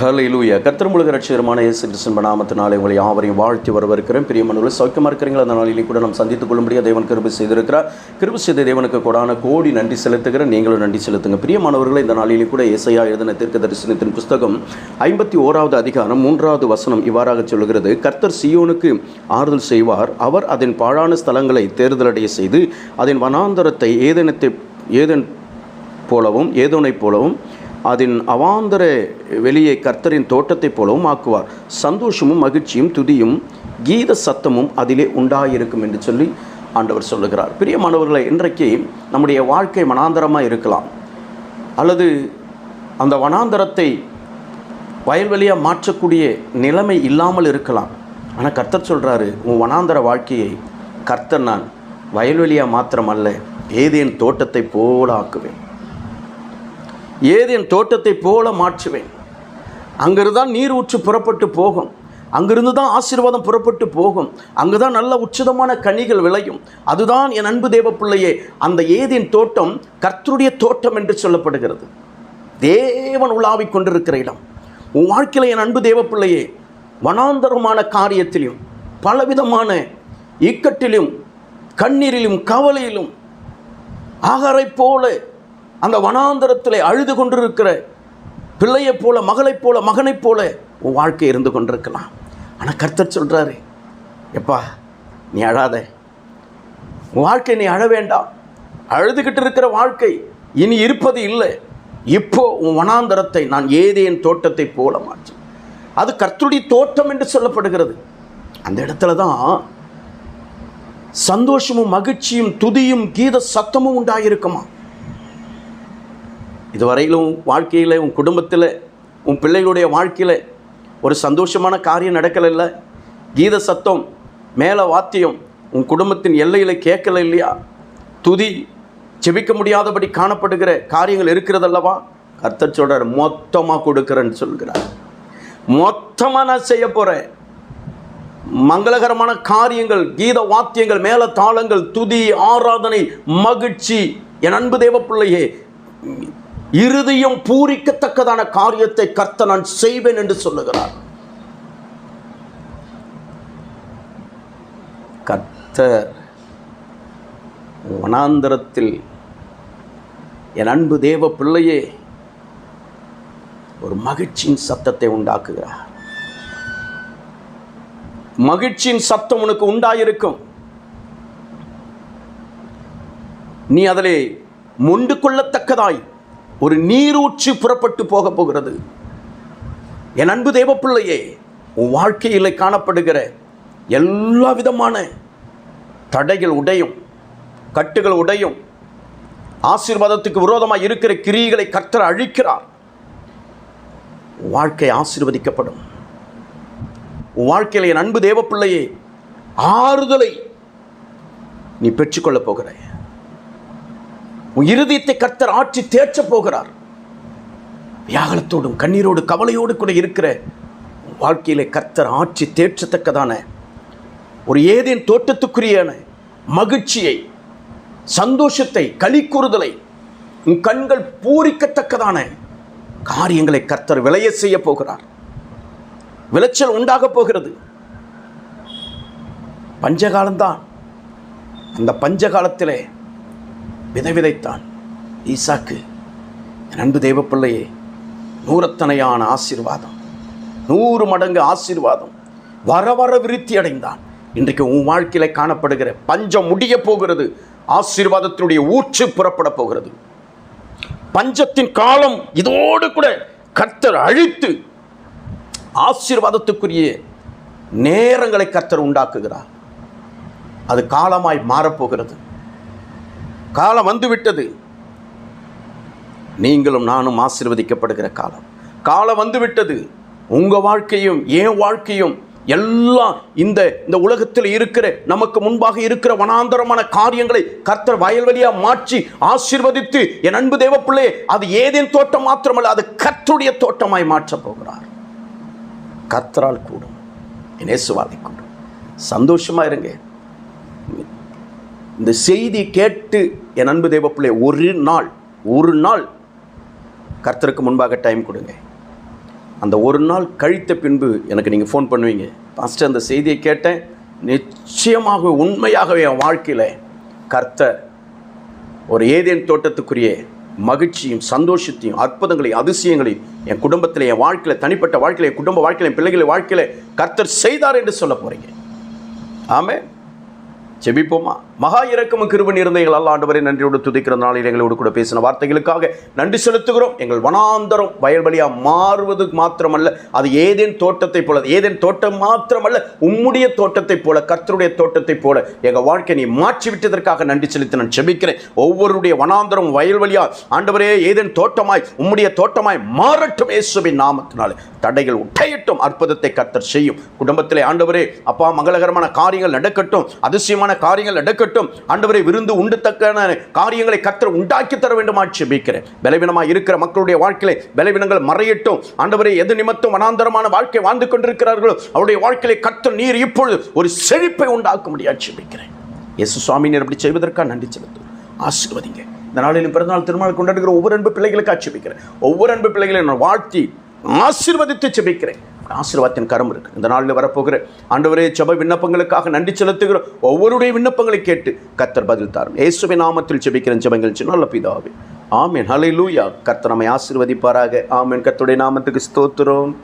ஹalleluya கர்த்தர் முழுக ரட்சிகரமான இயேசு கிறிஸ்துவின் நாமத்தினாலே உங்களை யாவரையும் வாழ்த்தி வரவிருக்கிறேன் பிரியமானவர்களே சௌக்கியமாக இருக்கிறீங்களா அந்த நாளிலே கூட நாம் சந்தித்துக் கொள்ளும்படியாக தேவன் கிருபி செய்திருக்கிறார். கிருபி செய்த தேவனுக்கு கூடான கோடி நன்றி செலுத்துகிறேன். நீங்களும் நன்றி செலுத்துங்க. பிரியமானவர்களே இந்த நாளிலே கூட இயேசையா எழுதின தீர்க்க தரிசனத்தின் புஸ்தகம் ஐம்பத்தி ஓராவது அதிகாரம் மூன்றாவது வசனம் இவ்வாறாக சொல்கிறது கர்த்தர் சியோனுக்கு ஆறுதல் செய்வார். அவர் அதன் பாழான ஸ்தலங்களை தேர்தலடைய செய்து அதன் வனாந்தரத்தை ஏதனத்தை ஏதன் போலவும் ஏதோனைப் போலவும் அதன் அவாந்தர வெளியே கர்த்தரின் தோட்டத்தைப் போலவும் ஆக்குவார். சந்தோஷமும் மகிழ்ச்சியும் துதியும் கீத சத்தமும் அதிலே உண்டாயிருக்கும் என்று சொல்லி ஆண்டவர் சொல்லுகிறார். பிரியமானவர்களை இன்றைக்கு நம்முடைய வாழ்க்கை வனாந்தரமாக இருக்கலாம். அல்லது அந்த வனாந்தரத்தை வயல்வெளியாக மாற்றக்கூடிய நிலைமை இல்லாமல் இருக்கலாம். ஆனால் கர்த்தர் சொல்கிறாரு உன் வனாந்தர வாழ்க்கையை கர்த்தர் நான் வயல்வெளியாக மாத்திரம் அல்ல ஏதேன் தோட்டத்தை போல ஆக்குவேன். ஏதேன் தோட்டத்தை போல மாற்றுவேன்? அங்கிருந்து தான் நீர் ஊற்று புறப்பட்டு போகும். அங்கிருந்து தான் ஆசீர்வாதம் புறப்பட்டு போகும். அங்கு தான் நல்ல உச்சிதமான கனிகள் விளையும். அதுதான் என் அன்பு தேவ பிள்ளையே அந்த ஏதின் தோட்டம் கர்த்தருடைய தோட்டம் என்று சொல்லப்படுகிறது. தேவன் உலாவிக் கொண்டிருக்கிற இடம். உன் வாழ்க்கையில் என் அன்பு தேவ பிள்ளையே வனாந்தரமான காரியத்திலும் பலவிதமான இக்கட்டிலும் கண்ணீரிலும் கவலையிலும் ஆகாரை போல அந்த வனாந்தரத்தில் அழுது கொண்டிருக்கிற பிள்ளையைப் போல மகளைப் போல மகனைப் போல உன் வாழ்க்கை இருந்து கொண்டிருக்கலாம். ஆனால் கர்த்தர் சொல்கிறாரு எப்பா நீ அழாத. உன் வாழ்க்கை நீ அழ வேண்டாம். அழுதுகிட்டு இருக்கிற வாழ்க்கை இனி இருப்பது இல்லை. இப்போ உன் வனாந்தரத்தை நான் ஏதேன் தோட்டத்தை போல மாற்றி அது கர்த்தருடைய தோட்டம் என்று சொல்லப்படுகிறது. அந்த இடத்துல தான் சந்தோஷமும் மகிழ்ச்சியும் துதியும் கீத சத்தமும் உண்டாயிருக்குமா? இதுவரையிலும் வாழ்க்கையில் உன் குடும்பத்தில் உன் பிள்ளைகளுடைய வாழ்க்கையில் ஒரு சந்தோஷமான காரியம் நடக்கலைல்ல? கீத சத்தம் மேலே வாத்தியம் உன் குடும்பத்தின் எல்லையில் கேட்கல இல்லையா? துதி செபிக்க முடியாதபடி காணப்படுகிற காரியங்கள் இருக்கிறதல்லவா? கர்த்தர் சொல்கிறார் மொத்தமாக கொடுக்குறேன்னு சொல்கிறார். மொத்தமாக நான் செய்ய போகிறேன் மங்களகரமான காரியங்கள் கீத வாத்தியங்கள் மேல தாளங்கள் துதி ஆராதனை மகிழ்ச்சி. என் அன்பு தேவ பிள்ளையே இருதயம் பூரிக்கத்தக்கதான காரியத்தை கர்த்த நான் செய்வேன் என்று சொல்லுகிறார். கர்த்தர் வனாந்தரத்தில் என் அன்பு தேவ பிள்ளையே ஒரு மகிழ்ச்சியின் சத்தத்தை உண்டாக்குகிறார். மகிழ்ச்சியின் சத்தம் உனக்கு உண்டாயிருக்கும். நீ அதிலே முண்டு கொள்ளத்தக்கதாய் ஒரு நீரூற்று புறப்பட்டு போக போகிறது. என் அன்பு தேவப்பிள்ளையே உன் வாழ்க்கையில் காணப்படுகிற எல்லா விதமான தடைகள் உடையும் கட்டுகள் உடையும் ஆசீர்வாதத்துக்கு விரோதமாக இருக்கிற கிரிகளை கர்த்தர் அழிக்கிறார். வாழ்க்கை ஆசீர்வதிக்கப்படும். உன் வாழ்க்கையில் என் அன்பு தேவப்பிள்ளையே ஆறுதலை நீ பெற்றுக்கொள்ளப் போகிறாய். உன் இருதயத்தை கர்த்தர் ஆட்சி தேய்ச்ச போகிறார். வியாகலத்தோடும் கண்ணீரோடு கவலையோடு கூட இருக்கிற வாழ்க்கையிலே கர்த்தர் ஆட்சி தேற்றத்தக்கதான ஒரு ஏதேன் தோட்டத்துக்குரியான மகிழ்ச்சியை சந்தோஷத்தை களி கூறுதலை உன் கண்கள் பூரிக்கத்தக்கதான காரியங்களை கர்த்தர் விளைய செய்ய போகிறார். விளைச்சல் உண்டாக போகிறது. பஞ்சகாலம்தான். அந்த பஞ்சகாலத்திலே விதை விதைத்தான் ஈசாக்கு என் அன்பு தேவப்பிள்ளையே நூறத்தனையான ஆசீர்வாதம் நூறு மடங்கு ஆசீர்வாதம் வர வர விருத்தி அடைந்தான். இன்றைக்கு உன் வாழ்க்கையில் காணப்படுகிற பஞ்சம் முடிய போகிறது ஆசீர்வாதத்தினுடைய ஊற்று புறப்பட போகிறது. பஞ்சத்தின் காலம் இதோடு கூட கர்த்தர் அழித்து ஆசீர்வாதத்துக்குரிய நேரங்களை கர்த்தர் உண்டாக்குகிறார். அது காலமாய் மாறப்போகிறது காலம் வந்துவிட்டது. நீங்களும் நானும் ஆசீர்வதிக்கப்படுகிற காலம். காலம் வந்துவிட்டது. உங்க வாழ்க்கையும் என் வாழ்க்கையும் எல்லாம் இந்த இந்த உலகத்தில் இருக்கிற நமக்கு முன்பாக இருக்கிற வனாந்தரமான காரியங்களை கர்த்தர் வயல்வெளியாக மாற்றி ஆசீர்வதித்து என் அன்பு தேவப்பிள்ளை அது ஏதேன் தோட்டம் மாத்திரமல்ல அது கர்த்தருடைய தோட்டமாய் மாற்றப் போகிறார். கர்த்தரால் கூடும். என் கூடும். சந்தோஷமா இருங்க. இந்த செய்தி கேட்டு என் அன்பு தேவப்பிள்ளை ஒரு நாள் ஒரு நாள் கர்த்தருக்கு முன்பாக டைம் கொடுங்க. அந்த ஒரு நாள் கழித்த பின்பு எனக்கு நீங்கள் ஃபோன் பண்ணுவீங்க. ஃபஸ்ட்டு அந்த செய்தியை கேட்டேன். நிச்சயமாக உண்மையாகவே என் வாழ்க்கையில் கர்த்தர் ஒரு ஏதேன் தோட்டத்துக்குரிய மகிழ்ச்சியும் சந்தோஷத்தையும் அற்புதங்களையும் அதிசயங்களையும் என் குடும்பத்தில் என் வாழ்க்கையில் தனிப்பட்ட வாழ்க்கையில் என் குடும்ப வாழ்க்கையில் என் பிள்ளைகள் வாழ்க்கையில் கர்த்தர் செய்தார் என்று சொல்ல போகிறீங்க ஆமே ஜெபிப்போமா? மகா இறக்கமும் கிருப இருந்தைகள் அல்ல ஆண்டவரை நன்றியோடு துதிக்கிற நாளில் எங்களோடு கூட பேசின வார்த்தைகளுக்காக நன்றி செலுத்துகிறோம். எங்கள் வனாந்தரம் வயல்வெளியா மாறுவது மாத்திரமல்ல அது ஏதேன் தோட்டத்தை போல ஏதேன் தோட்டம் மாத்திரமல்ல உம்முடைய தோட்டத்தை போல கர்த்தருடைய தோட்டத்தை போல எங்கள் வாழ்க்கை நீ மாற்றி விட்டதற்காக நன்றி செலுத்தி நான் செபிக்கிறேன். ஒவ்வொருடைய வனாந்தரம் வயல்வெளியா ஆண்டவரே ஏதேன் தோட்டமாய் உம்முடைய தோட்டமாய் மாறட்டும் இயேசுவின் நாமத்தினாலே. தடைகள் உட்டையட்டும் அற்புதத்தை கர்த்தர் செய்யும். குடும்பத்திலே ஆண்டவரே அப்பா மங்களகரமான காரியங்கள் நடக்கட்டும் அதிசயமான காரியங்கள் நடக்கட்டும். ஆண்டவரை விருந்து உண்டுத்தக்கான காரியங்களை கர்த்தர் உண்டாக்கி தர வேண்டுமா ஜெபிக்கிறேன் பலவீனமாக இருக்கிற மக்களுடைய வாழ்க்கையை பலவீனங்கள் மறையட்டும். ஆண்டவரை எது நிமித்தம் வனாந்தரமான வாழ்க்கை வாழ்ந்து கொண்டிருக்கிறார்களோ அவருடைய வாழ்க்கையிலே கர்த்தர் நீர் இப்பொழுது ஒரு செழிப்பை உண்டாக்க முடியாது ஜெபிக்கிறேன் எஸ் சுவாமி நீர் அப்படி செய்வதற்காக நன்றி செலுத்தும் ஆசீர்வதிங்க. இந்த நாளில் பிறந்தநாள் திருமணம் கொண்டாடுகிற ஒவ்வொரு அன்பு பிள்ளைகளுக்கு ஆட்சேபிக்கிறேன். ஒவ்வொரு அன்பு பிள்ளைகளை நான் வாழ்த்தி ஆசீர்வதித்து செபிக்கிறேன். ஆசீர்வாதத்தின் கரம் இருக்குது இந்த நாளில் வரப்போகிற ஆண்டவரே செப விண்ணப்பங்களுக்காக நன்றி செலுத்துகிறோம் ஒவ்வொருடைய விண்ணப்பங்களை கேட்டு கத்தர் பதில் தாரும். இயேசுவை நாமத்தில் ஜெபிக்கிறேன் ஜெபங்கள் நல்ல பிதாவே. ஆமென். லூயா கர்த்தர் நம்மை ஆசீர்வதிப்பாராக. ஆமேன். கர்த்தருடைய நாமத்துக்கு ஸ்தோத்திரம்.